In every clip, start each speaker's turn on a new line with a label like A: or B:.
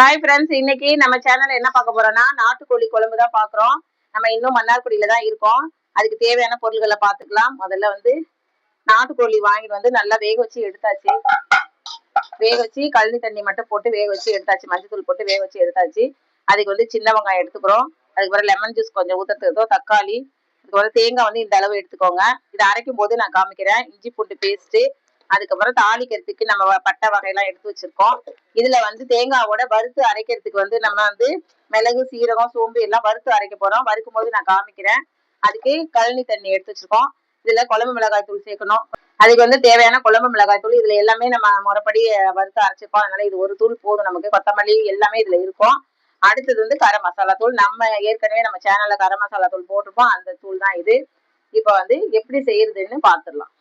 A: Hi friends இன்னைக்கு நம்ம சேனல்ல என்ன பார்க்க போறோம்னா நாட்டுக்கோழி குழம்பு தான் பார்க்குறோம். நம்ம இன்னும் மன்னார்குடியில தான் இருக்கோம். அதுக்கு தேவையான பொருள்களை பார்த்துக்கலாம். முதல்ல வந்து நாட்டுக்கோழி வாங்கிட்டு வந்து நல்லா வேக வச்சு எடுத்தாச்சு. வேக வச்சு கழனி தண்ணி மட்டும் போட்டு வேக வச்சு எடுத்தாச்சு. மஞ்சத்தூள் போட்டு வேக வச்சு எடுத்தாச்சு. அதுக்கு வந்து சின்ன வெங்காயம் எடுத்துக்கிறோம். அதுக்கு லெமன் ஜூஸ் கொஞ்சம் ஊற்றுறதுக்கோ தக்காளி அதுக்கு தேங்காய் வந்து இந்த அளவு எடுத்துக்கோங்க. இதை அரைக்கும் போது நான் காமிக்கிறேன். இஞ்சி பூண்டு பேஸ்ட்டு அதுக்கப்புறம் தாளிக்கிறதுக்கு நம்ம வ- பட்டை வகையெல்லாம் எடுத்து வச்சிருக்கோம். இதுல வந்து தேங்காவோட வறுத்து அரைக்கிறதுக்கு வந்து நம்ம வந்து மிளகு சீரகம் சோம்பு எல்லாம் வறுத்து அரைக்க போறோம். வறுக்கும் போது நான் காமிக்கிறேன். அதுக்கு கழனி தண்ணி எடுத்து வச்சிருக்கோம். இதுல குழம்பு மிளகாய் தூள் சேர்க்கணும். அதுக்கு வந்து தேவையான குழம்பு மிளகாய் தூள். இதுல எல்லாமே நம்ம முறைப்படி வறுத்து அரைச்சிருக்கோம். அதனால இது ஒரு தூள் போதும் நமக்கு. கொத்தமல்லி எல்லாமே இதுல இருக்கும். அடுத்தது வந்து கரம் மசாலா தூள். நம்ம ஏற்கனவே நம்ம சேனல்ல கரம் மசாலா தூள் போட்டிருப்போம். அந்த தூள் தான் இது. இப்போ வந்து எப்படி செய்யறதுன்னு பார்த்துடலாம்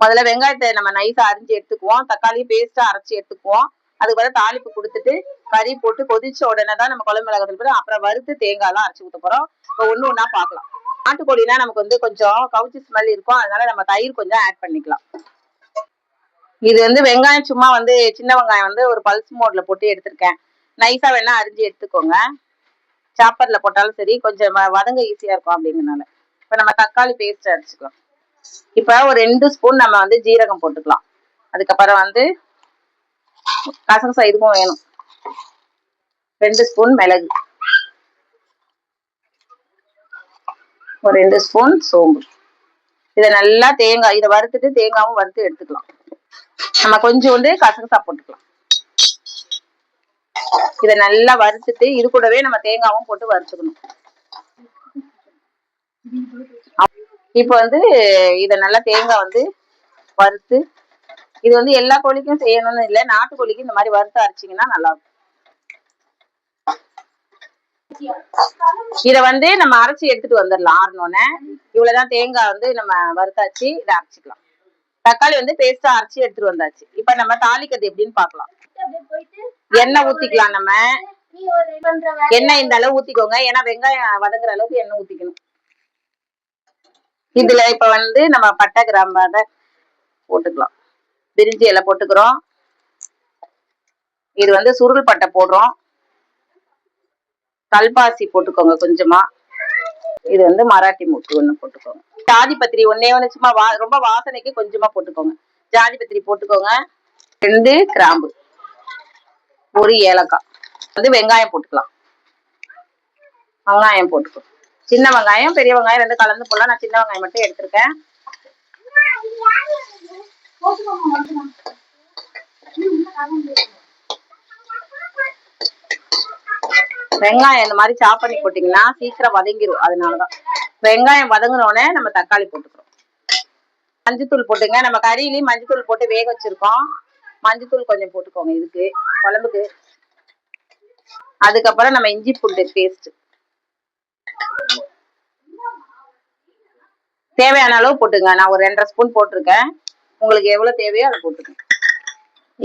A: முதல்ல வெங்காயத்தை நம்ம நைஸா அரிஞ்சு எடுத்துக்குவோம். தக்காளி பேஸ்டா அரைச்சி எடுத்துக்குவோம். அதுக்கு பிறகு தாளிப்பு கொடுத்துட்டு கறி போட்டு கொதிச்ச உடனே தான் நம்ம குழம்பு மிளகாத்தூள் போட்டு அப்புறம் வறுத்து தேங்காய்லாம் அரைச்சி ஊற்ற போறோம். இப்போ ஒன்று ஒன்றா பார்க்கலாம். நாட்டுக்கோழினா நமக்கு வந்து கொஞ்சம் கவுச்சி ஸ்மெல் இருக்கும். அதனால நம்ம தயிர் கொஞ்சம் ஆட் பண்ணிக்கலாம். இது வந்து வெங்காயம் சும்மா வந்து சின்ன வெங்காயம் வந்து ஒரு பல்ஸ் மோட்ல போட்டு எடுத்திருக்கேன். நைஸா வேணா அரிஞ்சு எடுத்துக்கோங்க. சாப்பர்ல போட்டாலும் சரி கொஞ்சம் வதங்க ஈஸியா இருக்கும் அப்படிங்கறனால. இப்ப நம்ம தக்காளி பேஸ்ட் அரைச்சிக்கலாம். இப்ப ஒரு ரெண்டு ஸ்பூன் நம்ம வந்து ஜீரகம் போட்டுக்கலாம். அதுக்கப்புறம் வந்து கசகசா இதுக்கும் வேணும். ரெண்டு ஸ்பூன் மிளகு. ஒரு ரெண்டு ஸ்பூன் சோம்பு. இதை நல்லா தேங்காய் இதை வறுத்துட்டு தேங்காவும் வறுத்து எடுத்துக்கலாம். நம்ம கொஞ்சோண்டு கசகசா போட்டுக்கலாம். இதை நல்லா வறுத்துட்டு இது கூடவே நம்ம தேங்காவும் போட்டு வறுத்துக்கணும். இப்போ வந்து இதை நல்லா தேங்காய் வந்து வறுத்து இது வந்து எல்லா கோழிக்கும் செய்யணும்னு இல்லை நாட்டுக்கோழிக்கு இந்த மாதிரி வறுத்து அரைச்சிங்கன்னா நல்லா இருக்கும் இதை வந்து நம்ம அரைச்சி எடுத்துட்டு வந்துடலாம் ஆறணுன்னே இவ்வளவுதான் தேங்காய் வந்து நம்ம வறுத்தாச்சு இதை அரைச்சிக்கலாம். தக்காளி வந்து பேஸ்டா அரைச்சி எடுத்துட்டு வந்தாச்சு. இப்ப நம்ம தாளிக்கிறது எப்படின்னு பார்க்கலாம். எண்ணெய் ஊத்திக்கலாம் நம்ம. எண்ணெய் இந்த அளவு ஊத்திக்கோங்க. ஏன்னா வெங்காயம் வதங்குற அளவுக்கு எண்ணெய் ஊத்திக்கணும். இதுல இப்ப வந்து நம்ம பட்டை கிராம்பத போட்டுக்கலாம். பிரிஞ்சி இலை போட்டுக்கிறோம். இது வந்து சுருள் பட்டை போடுறோம். கல்பாசி போட்டுக்கோங்க கொஞ்சமா. இது வந்து மராட்டி மூட்டு ஒன்று போட்டுக்கோங்க. ஜாதி பத்திரி ஒன்னே ஒன்று சும்மா வா ரொம்ப வாசனைக்கு கொஞ்சமா போட்டுக்கோங்க. ஜாதி பத்திரி போட்டுக்கோங்க. ரெண்டு கிராம்பு. ஒரு ஏலக்காய். வந்து வெங்காயம் போட்டுக்கலாம். வெங்காயம் போட்டுக்கோ சின்ன வெங்காயம் பெரிய வெங்காயம் ரெண்டு கலந்து போடலாம். நான் சின்ன வெங்காயம் மட்டும் எடுத்திருக்கேன். வெங்காயம் இந்த மாதிரி சாப் பண்ணி போட்டீங்கன்னா சீக்கிரம் வதங்கிரும். அதனாலதான். வெங்காயம் வதங்கினோடனே நம்ம தக்காளி போட்டுக்கிறோம். மஞ்சத்தூள் போட்டுங்க. நம்ம கறியிலையும் மஞ்சத்தூள் போட்டு வேக வச்சிருக்கோம். மஞ்சத்தூள் கொஞ்சம் போட்டுக்கோங்க இதுக்கு குழம்புக்கு. அதுக்கப்புறம் நம்ம இஞ்சி பூண்டு பேஸ்ட் தேவையான அளவு போட்டுங்க. நான் ஒரு ரெண்டரை ஸ்பூன் போட்டிருக்கேன். உங்களுக்கு எவ்வளவு தேவையோ அதை போட்டுக்கோங்க.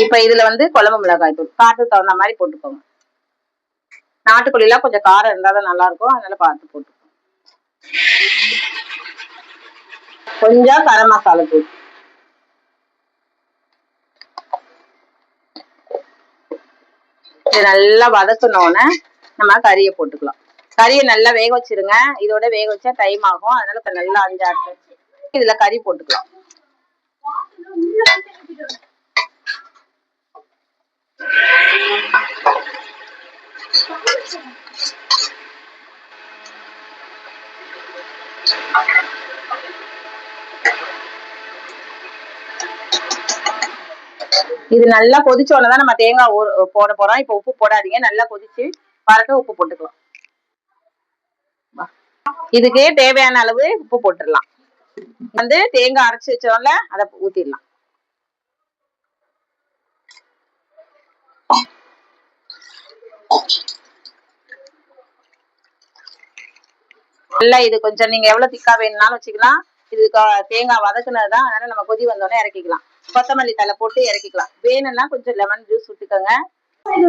A: இப்ப இதுல வந்து குழம்பு மிளகாய் தூள். காட்டுக்கு தகுந்த மாதிரி போட்டுக்கோங்க. நாட்டுக்கோழிலாம் கொஞ்சம் காரம் இருந்தா தான் நல்லா இருக்கும். அதனால பார்த்து போட்டுக்கோங்க. கொஞ்சம் கரம் மசாலா தூள். இது நல்லா உடனே நம்ம கறியை போட்டுக்கலாம். கறியை நல்லா வேக வச்சிருங்க. இதோட வேக வச்சா டைம் ஆகும். அதனால இப்ப நல்லா அஞ்சு இதுல கறி போட்டுக்கலாம். இது நல்லா கொதிச்ச தான் நம்ம தேங்காய் போட போறோம். இப்ப உப்பு போடாதீங்க. நல்லா கொதிச்சு வரட்டும் உப்பு போட்டுக்கலாம். இதுக்கு தேவையான அளவு உப்பு போட்டுடலாம். வந்து தேங்காய் அரைச்சு வச்சோம்ல அதை ஊத்திடலாம். நல்லா இது கொஞ்சம் நீங்க எவ்வளவு திக்கா வேணும்னாலும் வச்சுக்கலாம். இது தேங்காய் வதக்குனதுதான் அதனால நம்ம கொதி வந்தோடனே இறக்கிக்கலாம். கொத்தமல்லி தலை போட்டு இறக்கிக்கலாம். வேணும்னா கொஞ்சம் லெமன் ஜூஸ் விட்டுக்கோங்க
B: இது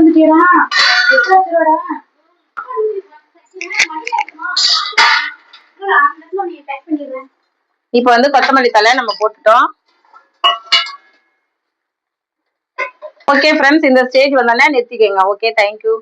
A: இப்ப வந்து கொத்தமல்லி தலை நம்ம போட்டுட்டோம். ஓகே ஃப்ரெண்ட்ஸ் இந்த ஸ்டேஜ் வந்தோடனே நிறுத்திக்கோங்க. Okay thank you